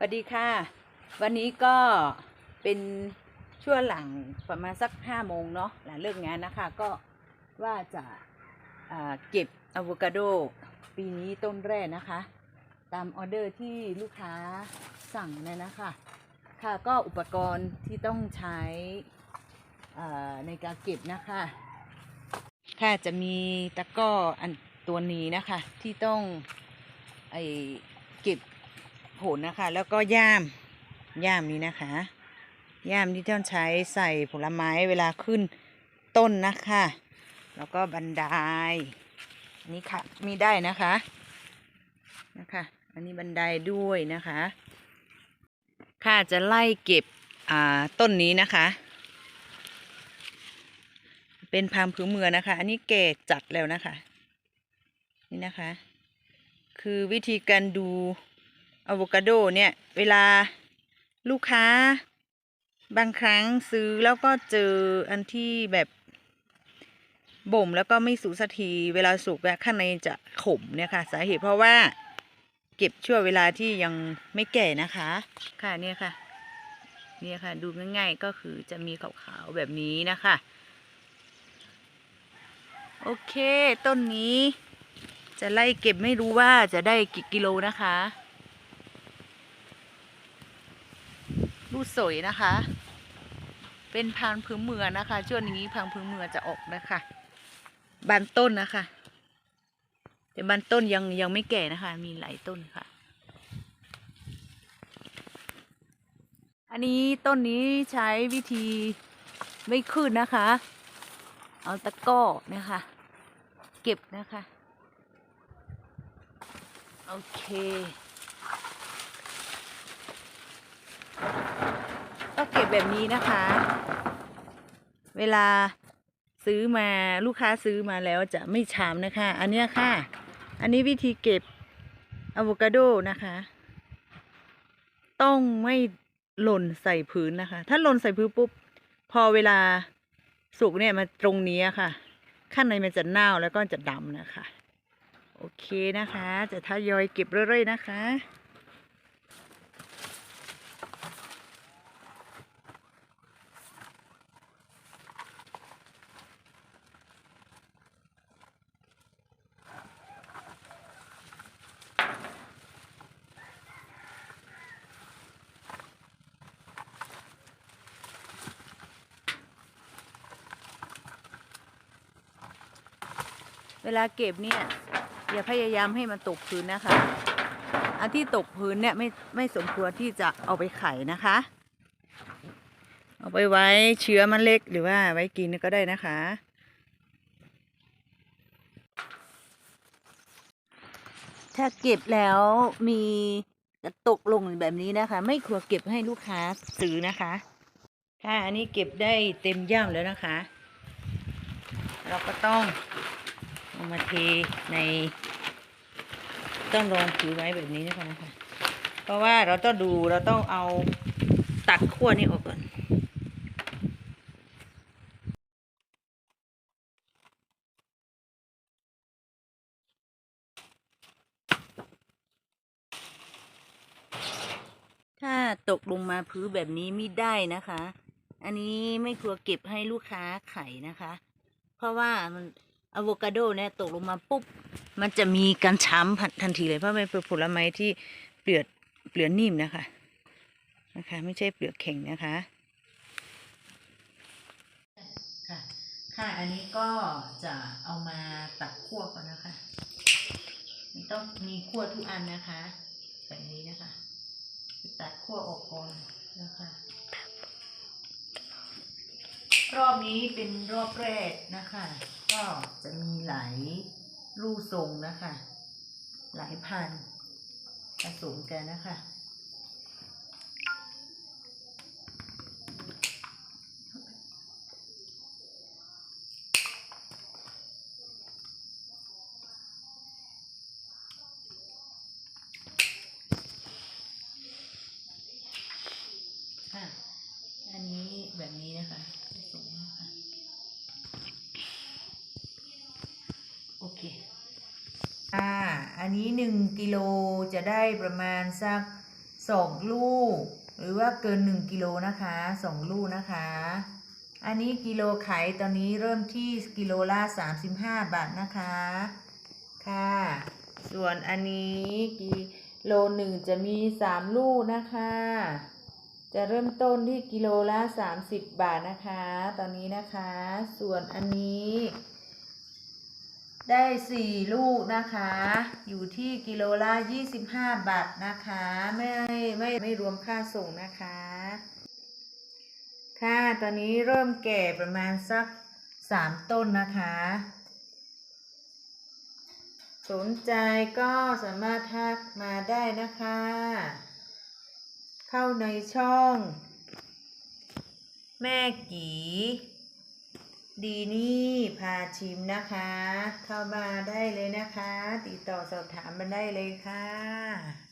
สวัสดีค่ะ วันนี้ก็เป็นช่วงหลังประมาณสักห้าโมงเนาะหลังเลิกงานนะคะ ก็ว่าจะเก็บอะโวคาโด ปีนี้ต้นแรกนะคะ ตามออเดอร์ที่ลูกค้าสั่งนะนะคะ ค่ะก็อุปกรณ์ที่ต้องใช้ในการเก็บนะคะ ค่ะจะมีตะกร้ออันตัวนี้นะคะที่ต้องไอเก็บ ผลนะคะ แล้วก็ย่าม ย่ามนี้นะคะ ย่ามที่ต้องใช้ใส่ผลไม้เวลาขึ้นต้นนะคะ แล้วก็บันไดนนี้ค่ะมีได้นะคะนะคะ อันนี้บันไดด้วยนะคะ ค่ะจะไล่เก็บอ่าต้นนี้นะคะ เป็นพามพื้นเมืองนะคะ อันนี้แก่จัดแล้วนะคะ นี่นะคะ คือวิธีการดู อะโวคาโดเนี่ย เวลาลูกค้า บางครั้งซื้อแล้วก็เจออันที่แบบบ่มแล้วก็ไม่สุกสักทีเวลาสุกอะข้างในจะขมเนี่ยค่ะ สาเหตุเพราะว่าเก็บช่วงเวลาที่ยังไม่แก่นะคะ ค่ะเนี่ยค่ะ เนี่ยค่ะ ดูง่ายๆก็คือจะมีขาวๆแบบนี้นะคะ โอเค ต้นนี้ จะไล่เก็บไม่รู้ว่าจะได้กี่กิโลนะคะ รูดสวยนะคะ เป็นพังธุ์พื้นเมืองนะคะช่วงนี้พังธุ์พื้นเมืองจะออกนะคะบานต้นนะคะแต่บานต้นยังยังไม่แก่นะคะ มีหลายต้นค่ะ อันนี้ต้นนี้ใช้วิธีไม่ขึ้นนะคะ เอาตะก้อนะคะ เก็บนะคะ โอเค ก็เก็บแบบนี้นะคะ เวลาซื้อมาลูกค้าซื้อมาแล้วจะไม่ชามนะคะ อันนี้ค่ะ อันนี้วิธีเก็บอะโวคาโดนะคะ ต้องไม่หล่นใส่พื้นนะคะ ถ้าหล่นใส่พื้นปุ๊บ พอเวลาสุกเนี่ยมาตรงนี้ค่ะ ข้างในมันจะเน่าแล้วก็จะดำนะคะ โอเคนะคะ จะทยอยเก็บเรื่อยๆนะคะ เวลาเก็บเนี่ยอย่าพยายามให้มันตกพื้นนะคะ อันที่ตกพื้นเนี่ยไม่ไม่สมควรที่จะเอาไปไข่นะคะ เอาไปไว้เชื้อมันเล็กหรือว่าไว้กินก็ได้นะคะ ถ้าเก็บแล้วมีกระตกลงแบบนี้นะคะ ไม่ควรเก็บให้ลูกค้าซื้อนะคะค่ะอันนี้เก็บได้เต็มย่ามแล้วนะคะ เราก็ต้อง เอามาเทในต้องรองถือไว้แบบนี้นะคะนะคะเพราะว่าเราต้องดูเราต้องเอาตัดขั้วนี้ออกก่อนถ้าตกลงมาพื้นแบบนี้ไม่ได้นะคะ อันนี้ไม่ควรเก็บให้ลูกค้าไข่นะคะ เพราะว่ามัน อะโวคาโดเนี่ยตกลงมาปุ๊บ มันจะมีการช้ำทันทีเลยเพราะมันเป็นผลไม้ที่เปลือกเปลือกนิ่มนะคะนะคะ ไม่ใช่เปลือกแข็งนะคะค่ะค่ะอันนี้ก็จะเอามาตัดขั้วก่อนนะคะมันต้องมีขั้วทุกอันนะคะ แบบนี้นะคะ ตัดขั้วออกก่อนนะคะ รอบนี้เป็นรอบแรกนะคะ ก็จะมีหลายรูทรงนะคะ หลายพันผสมกันนะคะค่ะอันนี้แบบนี้นะคะผสมนะคะ โอเค อันนี้หนึ่งกิโลจะได้ประมาณสักสองลูก หรือว่าเกินหนึ่งกิโลนะคะสองลูกนะคะ อันนี้กิโลไข่ตอนนี้เริ่มที่กิโลละ35 บาทนะคะ ค่ะ ส่วนอันนี้กิโลหนึ่งจะมี 3 ลูกนะคะ จะเริ่มต้นที่กิโลละ30 บาทนะคะ ตอนนี้นะคะ ส่วนอันนี้ ได้ 4 ลูกนะคะ อยู่ที่กิโลละ 25 บาทนะคะ ไม่ไม่ไม่รวมค่าส่งนะคะ ค่ะ ตอนนี้เริ่มแก่ประมาณสัก 3 ต้นนะคะ สนใจก็สามารถทักมาได้นะคะ เข้าในช่อง แม่กี ดีนี่พาชิมนะคะ เข้ามาได้เลยนะคะ ติดต่อสอบถามมาได้เลยค่ะ